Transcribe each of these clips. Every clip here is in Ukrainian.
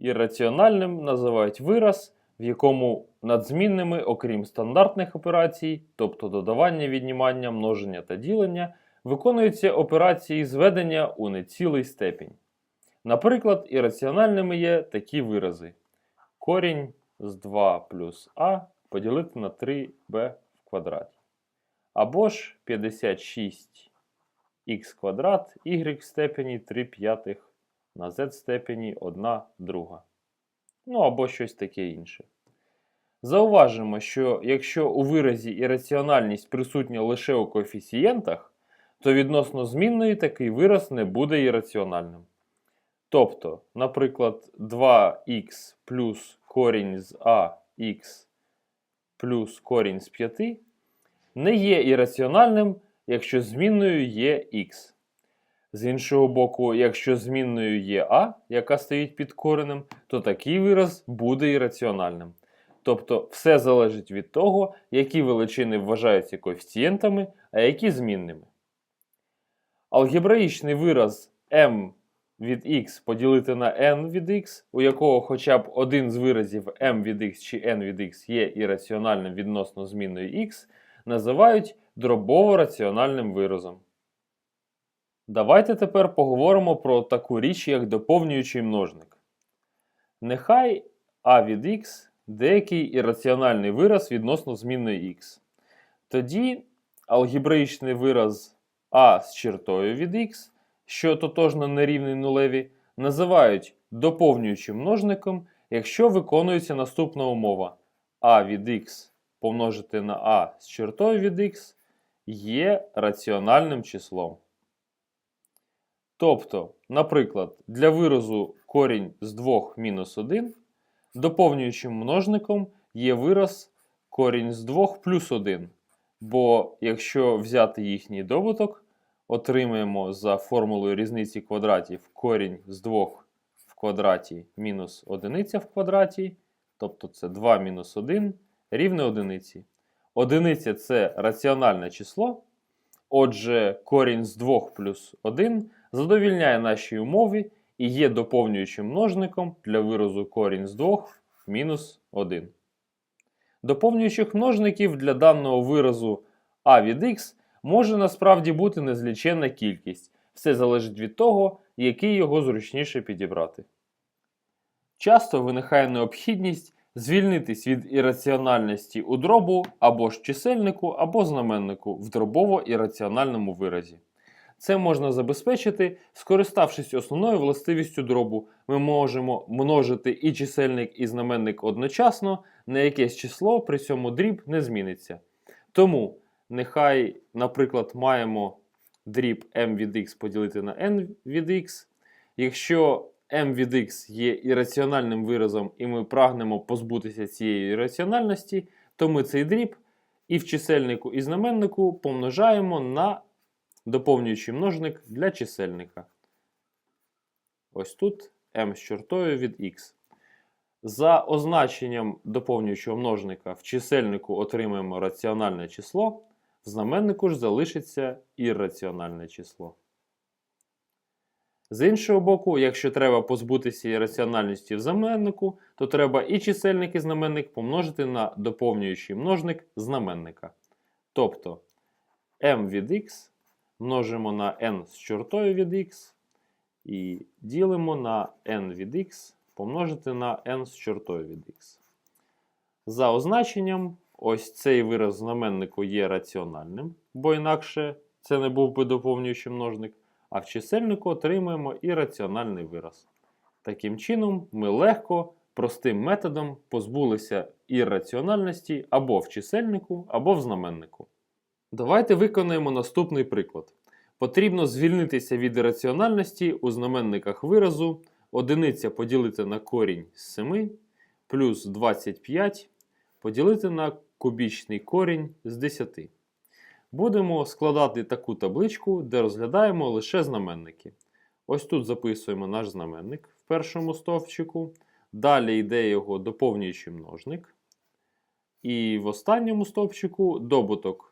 Ірраціональним називають вираз, в якому над змінними, окрім стандартних операцій, тобто додавання, віднімання, множення та ділення, виконуються операції зведення у нецілий степінь. Наприклад, ірраціональними є такі вирази: корінь з 2 плюс а поділити на 3b в квадраті. Або ж 56 х квадрат y в степені 3 п'ятих на z степені 1 друга. Ну або щось таке інше. Зауважимо, що якщо у виразі ірраціональність присутня лише у коефіцієнтах, то відносно змінної такий вираз не буде ірраціональним. Тобто, наприклад, 2х плюс корінь з ах плюс корінь з 5 не є ірраціональним, якщо змінною є х. З іншого боку, якщо змінною є а, яка стоїть під коренем, то такий вираз буде ірраціональним. Тобто все залежить від того, які величини вважаються коефіцієнтами, а які змінними. Алгебраїчний вираз m від x поділити на n від x, у якого хоча б один з виразів m від x чи n від x є ірраціональним відносно змінної x, називають дробово-раціональним виразом. Давайте тепер поговоримо про таку річ, як доповнюючий множник. Нехай а від x деякий ірраціональний вираз відносно змінної x. Тоді алгебраїчний вираз а з чертою від x, що тотожно нерівний нулеві, називають доповнюючим множником, якщо виконується наступна умова а від x помножити на а з чертою від x є раціональним числом. Тобто, наприклад, для виразу корінь з 2 мінус 1 доповнюючим множником є вираз корінь з 2 плюс 1. Бо якщо взяти їхній добуток, отримаємо за формулою різниці квадратів корінь з 2 в квадраті мінус 1 в квадраті, тобто це 2 мінус 1 рівне одиниці. Одиниця це раціональне число. Отже, корінь з 2 плюс 1 задовільняє нашій умові і є доповнюючим множником для виразу корінь з 2 в мінус 1. Доповнюючих множників для даного виразу а від x може насправді бути незліченна кількість. Все залежить від того, який його зручніше підібрати. Часто виникає необхідність звільнитись від ірраціональності у дробу або ж чисельнику, або знаменнику в дробово-ірраціональному виразі. Це можна забезпечити, скориставшись основною властивістю дробу, ми можемо множити і чисельник, і знаменник одночасно, на якесь число при цьому дріб не зміниться. Тому нехай, наприклад, маємо дріб m від x поділити на n від x. Якщо m від x є ірраціональним виразом, і ми прагнемо позбутися цієї ірраціональності, то ми цей дріб і в чисельнику, і знаменнику помножаємо на доповнюючий множник для чисельника. Ось тут m з чортою від x. За означенням доповнюючого множника в чисельнику отримаємо раціональне число, в знаменнику ж залишиться ірраціональне число. З іншого боку, якщо треба позбутися ірраціональності в знаменнику, то треба і чисельник, і знаменник помножити на доповнюючий множник знаменника. Тобто m від x множимо на n з чортою від x і ділимо на n від x помножити на n з чортою від x. За означенням, ось цей вираз знаменнику є раціональним, бо інакше це не був би доповнюючий множник, а в чисельнику отримуємо і раціональний вираз. Таким чином, ми легко, простим методом позбулися ірраціональності або в чисельнику, або в знаменнику. Давайте виконаємо наступний приклад. Потрібно звільнитися від ірраціональності у знаменниках виразу одиниця поділити на корінь з 7 плюс 25 поділити на кубічний корінь з 10. Будемо складати таку табличку, де розглядаємо лише знаменники. Ось тут записуємо наш знаменник в першому стовпчику. Далі йде його доповнюючий множник. І в останньому стовпчику добуток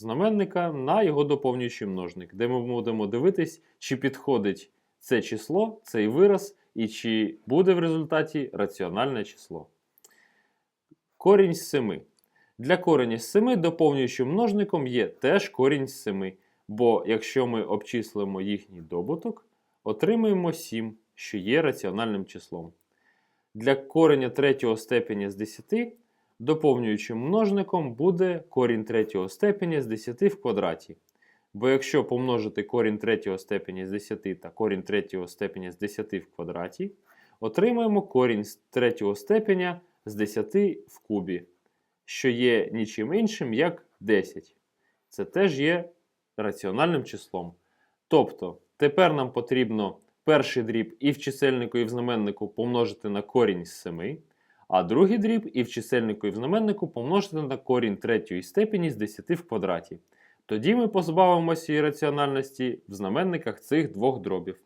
знаменника на його доповнюючий множник, де ми будемо дивитись, чи підходить це число, цей вираз і чи буде в результаті раціональне число. Корінь з 7. Для кореня з 7 доповнюючим множником є теж корінь з 7, бо якщо ми обчислимо їхній добуток, отримаємо 7, що є раціональним числом. Для кореня третього степеня з 10 доповнюючим множником буде корінь третього степеня з 10 в квадраті. Бо якщо помножити корінь третього степеня з 10 та корінь третього степеня з 10 в квадраті, отримаємо корінь третього степеня з 10 в кубі, що є нічим іншим, як 10. Це теж є раціональним числом. Тобто, тепер нам потрібно перший дріб і в чисельнику, і в знаменнику помножити на корінь з 7, а другий дріб і в чисельнику, і в знаменнику помножити на корінь третьої степені з 10 в квадраті. Тоді ми позбавимося раціональності в знаменниках цих двох дробів.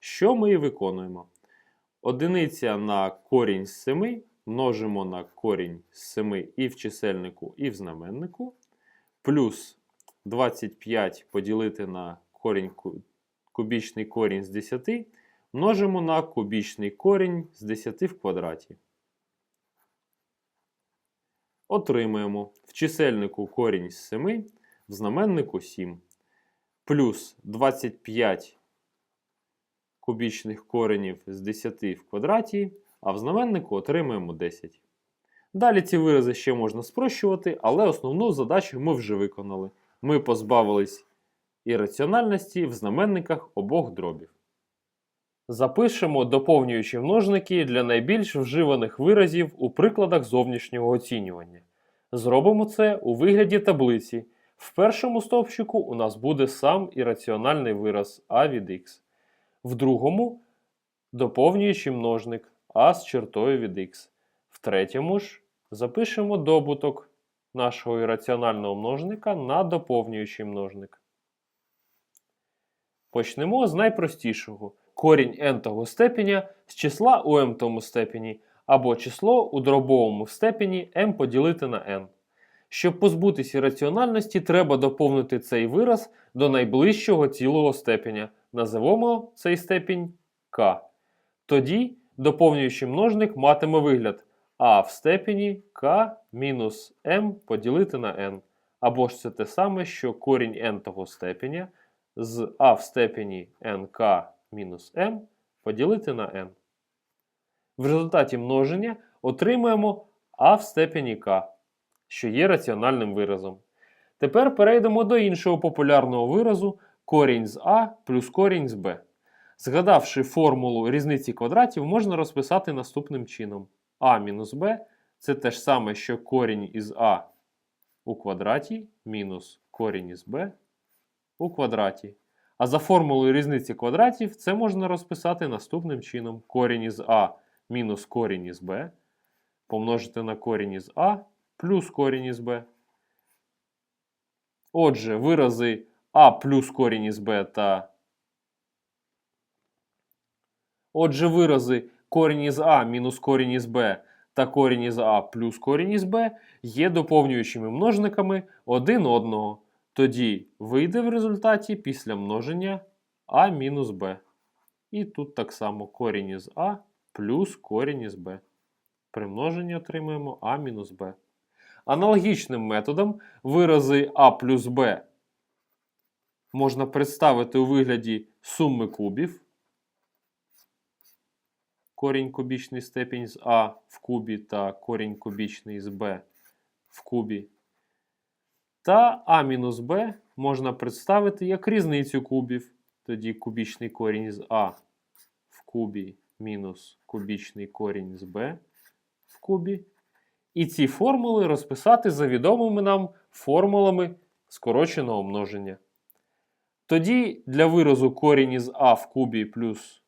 Що ми і виконуємо? Одиниця на корінь з 7 множимо на корінь з 7 і в чисельнику, і в знаменнику, плюс 25 поділити на корінь, кубічний корінь з 10, множимо на кубічний корінь з 10 в квадраті. Отримуємо в чисельнику корінь з 7, в знаменнику 7, плюс 25 кубічних коренів з 10 в квадраті, а в знаменнику отримаємо 10. Далі ці вирази ще можна спрощувати, але основну задачу ми вже виконали. Ми позбавились ірраціональності в знаменниках обох дробів. Запишемо доповнюючі множники для найбільш вживаних виразів у прикладах зовнішнього оцінювання. Зробимо це у вигляді таблиці. В першому стовпчику у нас буде сам ірраціональний вираз а від х. В другому доповнюючий множник а з чертою від х. В третьому ж запишемо добуток нашого ірраціонального множника на доповнюючий множник. Почнемо з найпростішого. Корінь n-того степеня з числа у m-тому степені або число у дробовому степені m поділити на n. Щоб позбутися раціональності, треба доповнити цей вираз до найближчого цілого степеня. Називемо цей степінь k. Тоді доповнюючий множник матиме вигляд а в степені k мінус m поділити на n. Або ж це те саме, що корінь n-того степеня з а в степені nk мінус m поділити на n. В результаті множення отримуємо а в степені k, що є раціональним виразом. Тепер перейдемо до іншого популярного виразу корінь з а плюс корінь з b. Згадавши формулу різниці квадратів, можна розписати наступним чином. а мінус b це те ж саме, що корінь із а у квадраті мінус корінь із b у квадраті. А за формулою різниці квадратів це можна розписати наступним чином. Корінь із а мінус корінь із b помножити на корінь із а плюс корінь із b. Отже, вирази а плюс корінь із b та Отже, вирази корінь із а мінус корінь із b та корінь із а плюс корінь із b є доповнюючими множниками один одного. Тоді вийде в результаті після множення а мінус b. І тут так само корінь із а плюс корінь із b. При множенні отримуємо а мінус b. Аналогічним методом вирази а плюс b можна представити у вигляді суми кубів. Корінь кубічний степінь з а в кубі та корінь кубічний з b в кубі. Та а мінус b можна представити як різницю кубів. Тоді кубічний корінь з а в кубі мінус кубічний корінь з b в кубі. І ці формули розписати за відомими нам формулами скороченого множення. Тоді для виразу корінь із а в кубі плюс.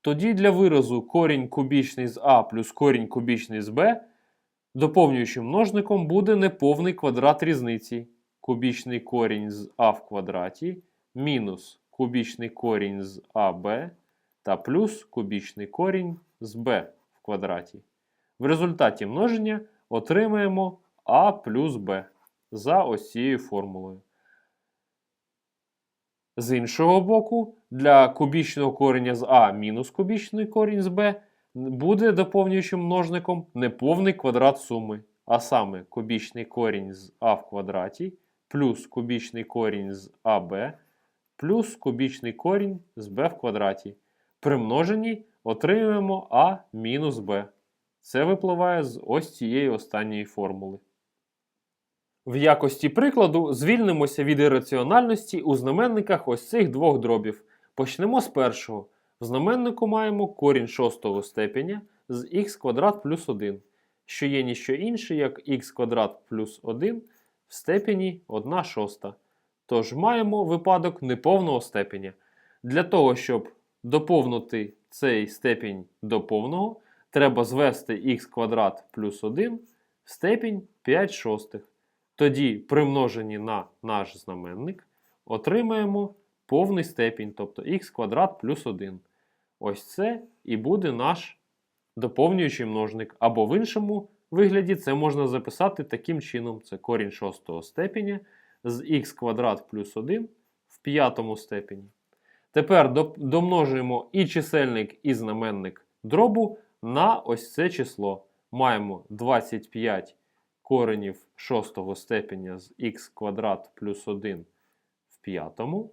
Тоді для виразу корінь кубічний з а плюс корінь кубічний з b доповнюючим множником буде неповний квадрат різниці. Кубічний корінь з а в квадраті мінус кубічний корінь з АБ та плюс кубічний корінь з b в квадраті. В результаті множення отримаємо а плюс b за ось цією формулою. З іншого боку, для кубічного кореня з А мінус кубічний корінь з Б буде доповнюючим множником неповний квадрат суми, а саме кубічний корінь з А в квадраті плюс кубічний корінь з АБ плюс кубічний корінь з b в квадраті. При множенні отримуємо а мінус b. Це випливає з ось цієї останньої формули. В якості прикладу звільнимося від ірраціональності у знаменниках ось цих двох дробів. Почнемо з першого. Знаменнику маємо корінь шостого степеня з х квадрат плюс 1, що є ніщо інше, як х квадрат плюс 1 в степені 1 шоста. Тож маємо випадок неповного степеня. Для того, щоб доповнити цей степінь до повного, треба звести х квадрат плюс 1 в степінь 5 шостих. Тоді, при множенні на наш знаменник, отримаємо повний степінь, тобто х квадрат плюс 1. Ось це і буде наш доповнюючий множник. Або в іншому вигляді це можна записати таким чином: це корінь шостого степеня з х квадрат плюс 1 в п'ятому степені. Тепер домножуємо і чисельник, і знаменник дробу на ось це число. Маємо 25 коренів шостого степеня з х квадрат плюс 1 в п'ятому.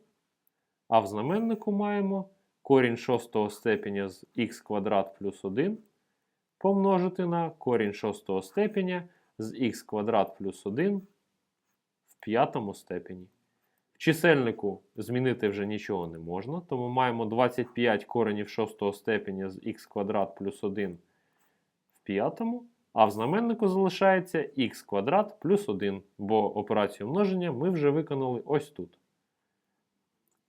А в знаменнику маємо корінь шостого степеня з х квадрат плюс 1 помножити на корінь шостого степеня з х квадрат плюс 1 в п'ятому степені. В чисельнику змінити вже нічого не можна, тому маємо 25 коренів шостого степеня з х квадрат плюс 1 в п'ятому, а в знаменнику залишається х квадрат плюс 1, бо операцію множення ми вже виконали ось тут.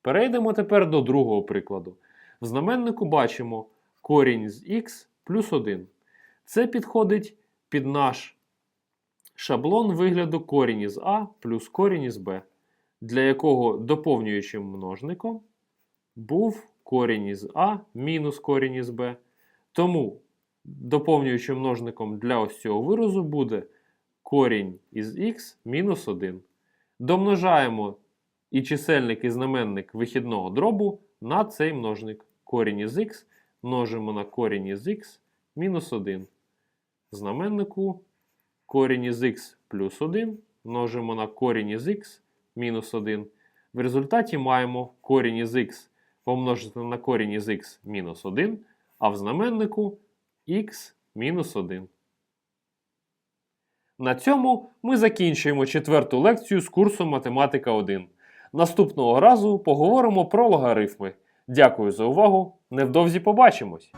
Перейдемо тепер до другого прикладу. В знаменнику бачимо корінь з х плюс 1. Це підходить під наш шаблон вигляду корінь із А плюс корінь із Б, для якого доповнюючим множником був корінь із А мінус корінь із Б. Тому доповнюючим множником для ось цього виразу буде корінь із х мінус 1. Домножаємо і чисельник і знаменник вихідного дробу на цей множник. Корінь із х множимо на корінь із х мінус 1. В знаменнику корінь із х плюс 1 множимо на корінь із х мінус 1. В результаті маємо корінь із х помножити на корінь із х мінус 1, а в знаменнику х мінус 1. На цьому ми закінчуємо четверту лекцію з курсу Математика 1. Наступного разу поговоримо про логарифми. Дякую за увагу. Невдовзі побачимось!